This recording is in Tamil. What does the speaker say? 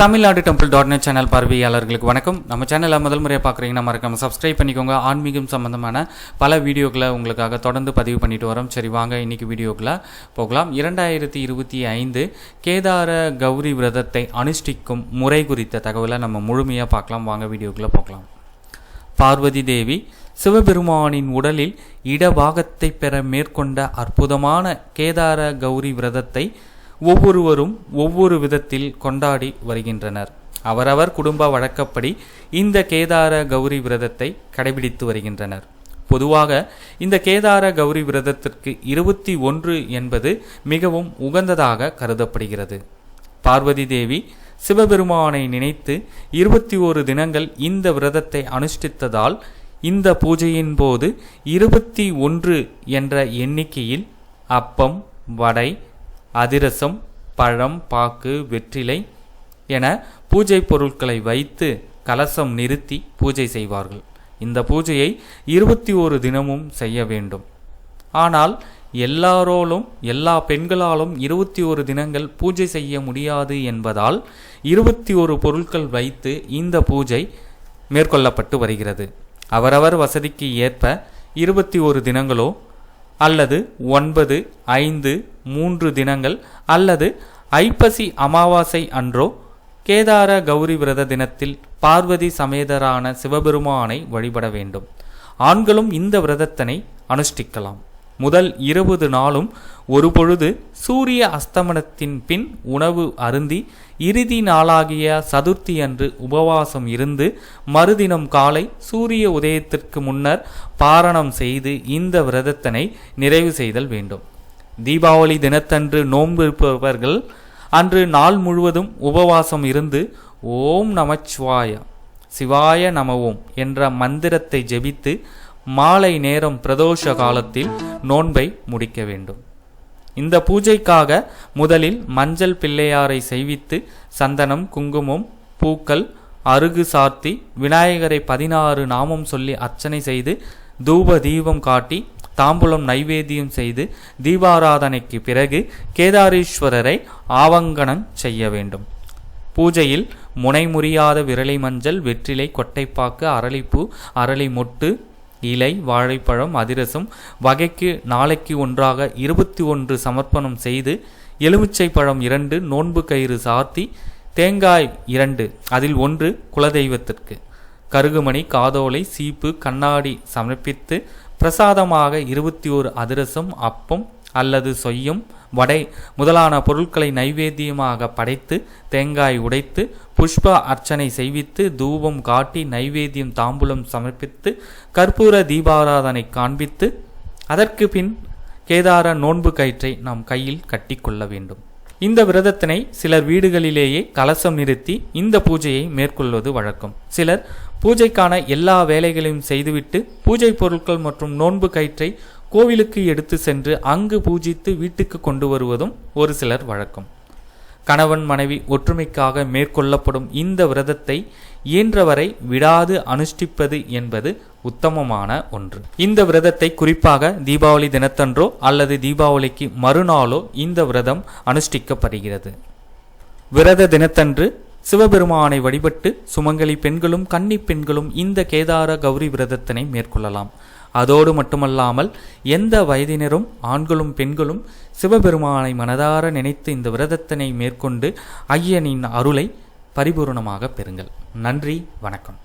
Tamil Nadu temple dot net channel பார்வையாளர்களுக்கு வணக்கம். நம்ம சேனலை முதல் முறையாக பார்க்குறீங்கன்னா மறக்காம சப்ஸ்கிரைப் பண்ணிக்கோங்க. ஆன்மீகம் சம்பந்தமான பல வீடியோக்களை உங்களுக்காக தொடர்ந்து பதிவு பண்ணிட்டு வரோம். சரி வாங்க இன்னைக்கு வீடியோக்களை போகலாம். இரண்டாயிரத்தி இருபத்தி ஐந்து கேதார கௌரி விரதத்தை அனுஷ்டிக்கும் முறை குறித்த தகவலை நம்ம முழுமையாக பார்க்கலாம். வாங்க வீடியோக்களை போகலாம். பார்வதி தேவி சிவபெருமானின் உடலில் இடபாகத்தை பெற மேற்கொண்ட அற்புதமான கேதார கௌரி விரதத்தை ஒவ்வொருவரும் ஒவ்வொரு விதத்தில் கொண்டாடி வருகின்றனர். அவரவர் குடும்ப வழக்கப்படி இந்த கேதார கௌரி விரதத்தை கடைபிடித்து வருகின்றனர். பொதுவாக இந்த கேதார கௌரி விரதத்திற்கு இருபத்தி ஒன்று என்பது மிகவும் உகந்ததாக கருதப்படுகிறது. பார்வதி தேவி சிவபெருமானை நினைத்து இருபத்தி ஓரு தினங்கள் இந்த விரதத்தை அனுஷ்டித்ததால் இந்த பூஜையின் போது இருபத்தி ஒன்று என்ற எண்ணிக்கையில் அப்பம் வடை அதிரசம் பழம் பாக்கு வெற்றிலை என பூஜை பொருட்களை வைத்து கலசம் நிறுத்தி பூஜை செய்வார்கள். இந்த பூஜையை இருபத்தி ஒரு தினமும் செய்ய வேண்டும். ஆனால் எல்லாரோலும் எல்லா பெண்களாலும் இருபத்தி ஒரு தினங்கள் பூஜை செய்ய முடியாது என்பதால் இருபத்தி ஒரு பொருட்கள் வைத்து இந்த பூஜை மேற்கொள்ளப்பட்டு வருகிறது. அவரவர் வசதிக்கு ஏற்ப இருபத்தி ஒரு தினங்களோ அல்லது ஒன்பது ஐந்து மூன்று தினங்கள் அல்லது ஐப்பசி அமாவாசை அன்றோ கேதார கௌரி விரத தினத்தில் பார்வதி சமேதரான சிவபெருமானை வழிபட வேண்டும். ஆண்களும் இந்த விரதத்தினை அனுஷ்டிக்கலாம். முதல் இருபது நாளும் ஒரு பொழுது சூரிய அஸ்தமனத்தின் பின் உணவு அருந்தி இறுதி நாளாகிய சதுர்த்தி அன்று உபவாசம் இருந்து மறுதினம் காலை சூரிய உதயத்திற்கு முன்னர் பாரணம் செய்து இந்த விரதத்தினை நிறைவு செய்தல் வேண்டும். தீபாவளி தினத்தன்று நோன்பு இருப்பவர்கள் அன்று நாள் முழுவதும் உபவாசம் இருந்து ஓம் நமச்சிவாய சிவாய நமவோம் என்ற மந்திரத்தை ஜெபித்து மாலை நேரம் பிரதோஷ காலத்தில் நோன்பை முடிக்க வேண்டும். இந்த பூஜைக்காக முதலில் மஞ்சள் பிள்ளையாரை செய்வித்து சந்தனம் குங்குமம் பூக்கள் அருகு சார்த்தி விநாயகரை பதினாறு நாமம் சொல்லி அர்ச்சனை செய்து தூப தீபம் காட்டி தாம்பூலம் நைவேத்தியம் செய்து தீபாராதனைக்கு பிறகு கேதாரீஸ்வரரை ஆவங்கனம் செய்ய வேண்டும். பூஜையில் முனை முறியாத விரலை மஞ்சள் வெற்றிலை கொட்டைப்பாக்கு அரளிப்பூ அரளி மொட்டு இலை வாழைப்பழம் அதிரசம் வகைக்கு நாளைக்கு ஒன்றாக இருபத்தி ஒன்று சமர்ப்பணம் செய்து எலுமிச்சை பழம் இரண்டு நோன்பு கயிறு சாத்தி தேங்காய் இரண்டு அதில் ஒன்று குலதெய்வத்திற்கு. கருகுமணி காதோலை சீப்பு கண்ணாடி சமர்ப்பித்து பிரசாதமாக இருபத்தி ஓரு அதிரசம் அப்பம் அல்லது சொய்யும் வடை முதலான பொருட்களை நைவேத்தியமாக படைத்து தேங்காய் உடைத்து புஷ்ப அர்ச்சனை செய்வித்து தூபம் காட்டி நைவேத்தியம் தாம்பூலம் சமர்ப்பித்து கற்பூர தீபாராதனை காண்பித்து அதற்கு பின் கேதார நோன்பு கயிற்றை நாம் கையில் கட்டிக்கொள்ள வேண்டும். இந்த விரதத்தினை சிலர் வீடுகளிலேயே கலசம் நிறுத்தி இந்த பூஜையை மேற்கொள்வது வழக்கம். சிலர் பூஜைக்கான எல்லா வேலைகளையும் செய்துவிட்டு பூஜை பொருட்கள் மற்றும் நோன்பு கயிற்றை கோவிலுக்கு எடுத்து சென்று அங்கு பூஜித்து வீட்டுக்கு கொண்டு வருவதும் ஒரு சிலர் வழக்கம். கணவன் மனைவி ஒற்றுமைக்காக மேற்கொள்ளப்படும் இந்த விரதத்தை இயன்றவரை விடாது அனுஷ்டிப்பது என்பது உத்தமமான ஒன்று. இந்த விரதத்தை குறிப்பாக தீபாவளி தினத்தன்றோ அல்லது தீபாவளிக்கு மறுநாளோ இந்த விரதம் அனுஷ்டிக்கப்படுகிறது. விரத தினத்தன்று சிவபெருமானை வழிபட்டு சுமங்கலி பெண்களும் கன்னி பெண்களும் இந்த கேதார கௌரி விரதத்தினை மேற்கொள்ளலாம். அதோடு மட்டுமல்லாமல் எந்த வயதினரும் ஆண்களும் பெண்களும் சிவபெருமானை மனதார நினைத்து இந்த விரதத்தினை மேற்கொண்டு ஐயனின் அருளை பரிபூர்ணமாக பெறுங்கள். நன்றி வணக்கம்.